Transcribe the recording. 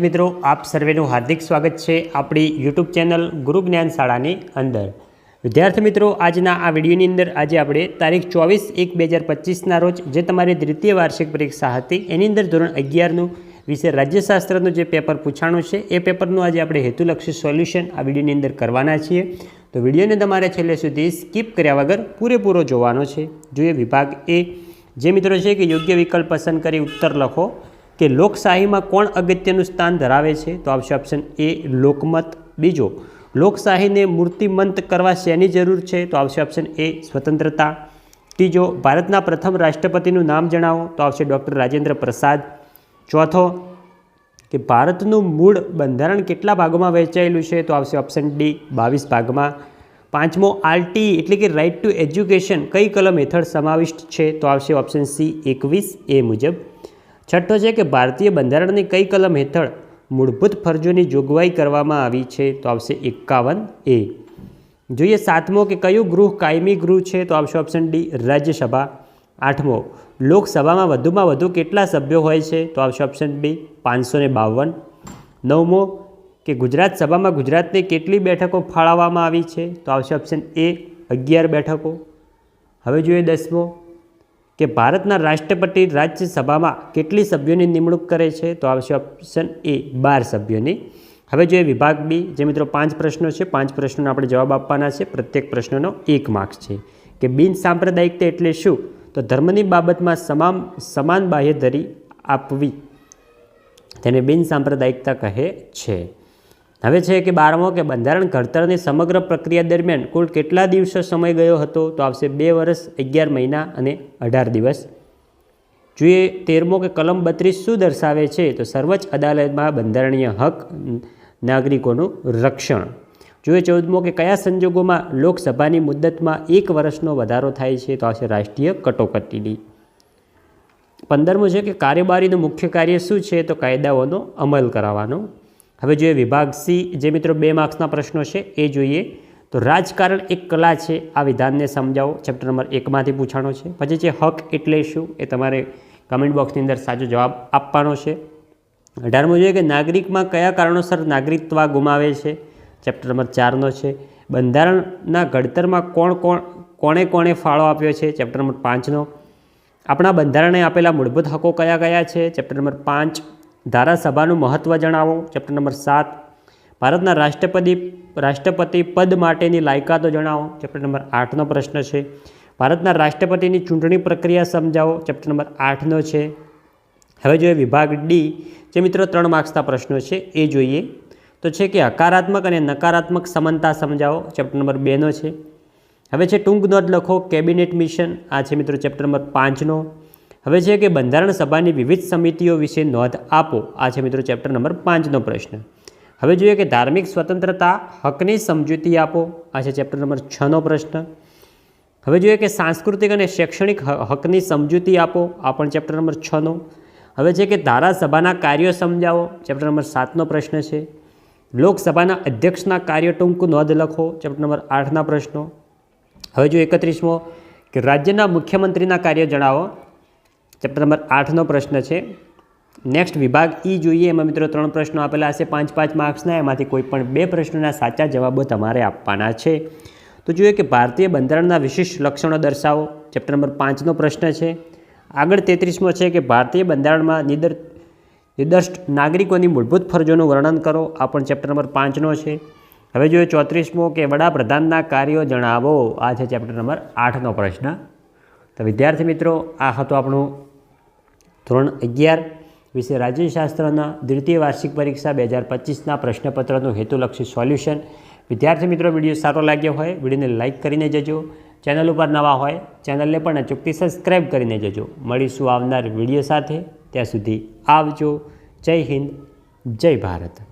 મિત્રો, આપ સર્વેનું હાર્દિક સ્વાગત છે આપણી યુટ્યુબ ચેનલ ગુરુ જ્ઞાન શાળાની અંદર. વિદ્યાર્થી મિત્રો, આજના આ વિડીયોની અંદર આજે આપણે તારીખ ચોવીસ એક બે હજાર પચીસના રોજ જે તમારી દ્વિતીય વાર્ષિક પરીક્ષા હતી, એની અંદર ધોરણ અગિયારનું વિશે રાજ્યશાસ્ત્રનું જે પેપર પૂછાણું છે, એ પેપરનું આજે આપણે હેતુલક્ષી સોલ્યુશન આ વિડીયોની અંદર કરવાના છીએ. તો વિડીયોને તમારે છેલ્લે સુધી સ્કીપ કર્યા વગર પૂરેપૂરો જોવાનો છે. જોઈએ વિભાગ એ. જે મિત્રો છે કે યોગ્ય વિકલ્પ પસંદ કરી ઉત્તર લખો. કે લોકશાહીમાં કોણ અગત્યનું સ્થાન ધરાવે છે? તો આવશે ઓપ્શન એ લોકમત. બીજો, લોકશાહીને મૂર્તિમંત કરવા શેની જરૂર છે? તો આવશે ઓપ્શન એ સ્વતંત્રતા. ત્રીજો, ભારતના પ્રથમ રાષ્ટ્રપતિનું નામ જણાવો. તો આવશે ડૉક્ટર રાજેન્દ્ર પ્રસાદ. ચોથો, કે ભારતનું મૂળ બંધારણ કેટલા ભાગોમાં વહેંચાયેલું છે? તો આવશે ઓપ્શન ડી બાવીસ ભાગમાં. પાંચમો, આરટી, એટલે કે રાઇટ ટુ એજ્યુકેશન કઈ કલમ હેઠળ સમાવિષ્ટ છે? તો આવશે ઓપ્શન સી એકવીસ, એ મુજબ. છઠ્ઠો છે કે ભારતીય બંધારણની કઈ કલમ હેઠળ મૂળભૂત ફરજોની જોગવાઈ કરવામાં આવી છે? તો આવશે એકાવન એ. જોઈએ સાતમો કે કયું ગૃહ કાયમી ગૃહ છે? તો આવશે ઓપ્શન ડી, રાજ્યસભા. આઠમો, લોકસભામાં વધુમાં વધુ કેટલા સભ્યો હોય છે? તો આવશે ઓપ્શન બી, પાંચસો ને બાવન. નવમો, કે ગુજરાત સભામાં ગુજરાતને કેટલી બેઠકો ફાળવવામાં આવી છે? તો આવશે ઓપ્શન એ, અગિયાર બેઠકો. હવે જોઈએ દસમો કે ભારતના રાષ્ટ્રપતિ રાજ્યસભામાં કેટલી સભ્યોની નિમણૂક કરે છે? તો આવશે ઓપ્શન એ બાર સભ્યોની. હવે જોઈએ વિભાગ બી, જે મિત્રો પાંચ પ્રશ્નો છે. પાંચ પ્રશ્નોનો આપણે જવાબ આપવાના છે. પ્રત્યેક પ્રશ્નનો એક માર્ક્સ છે. કે બિન સાંપ્રદાયિકતા એટલે શું? તો ધર્મની બાબતમાં સમાન સમાન બાહ્યધરી આપવી તેને બિન સાંપ્રદાયિકતા કહે છે. હવે છે કે બારમો કે બંધારણ ઘડતરની સમગ્ર પ્રક્રિયા દરમિયાન કુલ કેટલા દિવસો સમય ગયો હતો તો આવશે બે વર્ષ, અગિયાર મહિના અને અઢાર દિવસ. જોઈએ તેરમો કે કલમ બત્રીસ શું દર્શાવે છે તો સર્વોચ્ચ અદાલતમાં બંધારણીય હક નાગરિકોનું રક્ષણ. જોઈએ ચૌદમો કે કયા સંજોગોમાં લોકસભાની મુદ્દતમાં એક વર્ષનો વધારો થાય છે તો આવશે રાષ્ટ્રીય કટોકટીની. પંદરમું છે કે કાર્યબારીનું મુખ્ય કાર્ય શું છે તો કાયદાઓનો અમલ કરાવવાનો હવે જોઈએ વિભાગ સી, જે મિત્રો બે માર્ક્સના પ્રશ્નો છે, એ જોઈએ. તો રાજકારણ એક કલા છે, આ વિધાનને સમજાવો. ચેપ્ટર નંબર એકમાંથી પૂછાણો છે. પછી છે હક એટલે શું? એ તમારે કમેન્ટ બોક્સની અંદર સાચો જવાબ આપવાનો છે. અઢારમું જોઈએ કે નાગરિકમાં કયા કારણોસર નાગરિકત્વ ગુમાવે છે? ચેપ્ટર નંબર ચારનો છે. બંધારણના ઘડતરમાં કોણ કોણ, કોણે કોણે ફાળો આપ્યો છે? ચેપ્ટર નંબર પાંચનો. આપણા બંધારણે આપેલા મૂળભૂત હકો કયા કયા છે? ચેપ્ટર નંબર પાંચ ધારાસભાનું મહત્ત્વ જણાવો. ચેપ્ટર નંબર સાત. ભારતના રાષ્ટ્રપતિ રાષ્ટ્રપતિ પદ માટેની લાયકાતો જણાવો. ચેપ્ટર નંબર આઠનો પ્રશ્ન છે. ભારતના રાષ્ટ્રપતિની ચૂંટણી પ્રક્રિયા સમજાવો. ચેપ્ટર નંબર આઠનો છે. હવે જોઈએ વિભાગ ડી, જે મિત્રો ત્રણ માર્ક્સના પ્રશ્નો છે, એ જોઈએ. તો છે કે હકારાત્મક અને નકારાત્મક સમાનતા સમજાવો. ચેપ્ટર નંબર બેનો છે. હવે છે ટૂંક નોંધ લખો. કેબિનેટ મિશન આ છે મિત્રો ચેપ્ટર નંબર પાંચનો. હવે છે કે બંધારણ સભાની વિવિધ સમિતિઓ વિશે નોંધ આપો. આ છે મિત્રો ચેપ્ટર નંબર પાંચનો પ્રશ્ન. હવે જોઈએ કે ધાર્મિક સ્વતંત્રતા હકની સમજૂતી આપો. આ છે ચેપ્ટર નંબર છનો પ્રશ્ન. હવે જોઈએ કે સાંસ્કૃતિક અને શૈક્ષણિક હકની સમજૂતી આપો. આ પણ ચેપ્ટર નંબર છનો. હવે છે કે ધારાસભાના કાર્યો સમજાવો. ચેપ્ટર નંબર સાતનો પ્રશ્ન છે. લોકસભાના અધ્યક્ષના કાર્ય ટૂંક નોંધ લખો. ચેપ્ટર નંબર આઠના પ્રશ્નો. હવે જો એકત્રીસમો, કે રાજ્યના મુખ્યમંત્રીના કાર્ય જણાવો. ચેપ્ટર નંબર આઠનો પ્રશ્ન છે. નેક્સ્ટ વિભાગ ઈ જોઈએ. એમાં મિત્રો ત્રણ પ્રશ્નો આપેલા હશે. પાંચ પાંચ માર્ક્સના એમાંથી કોઈ પણ બે પ્રશ્નોના સાચા જવાબો તમારે આપવાના છે. તો જોઈએ કે ભારતીય બંધારણના વિશિષ્ટ લક્ષણો દર્શાવો. ચેપ્ટર નંબર પાંચનો પ્રશ્ન છે. આગળ તેત્રીસમો છે કે ભારતીય બંધારણમાં નિદર, નિદર્ષ્ટ નાગરિકોની મૂળભૂત ફરજોનું વર્ણન કરો. આ પણ ચેપ્ટર નંબર પાંચનો છે. હવે જોઈએ ચોત્રીસમો કે વડાપ્રધાનના કાર્યો જણાવો. આ છે ચેપ્ટર નંબર આઠનો પ્રશ્ન. તો વિદ્યાર્થી મિત્રો, આ હતો આપણું ધોરણ અગિયાર વિશે રાજ્યશાસ્ત્રના દ્વિતીય વાર્ષિક પરીક્ષા બે હજાર પચીસના પ્રશ્નપત્રનું હેતુલક્ષી સોલ્યુશન. વિદ્યાર્થી મિત્રો, વીડિયો સારો લાગ્યો હોય, વિડીયોને લાઇક કરીને જજો. ચેનલ ઉપર નવા હોય, ચેનલને પણ અચૂકથી સબસ્ક્રાઈબ કરીને જજો. મળીશું આવનાર વીડિયો સાથે. ત્યાં સુધી આવજો. જય હિન્દ. જય ભારત.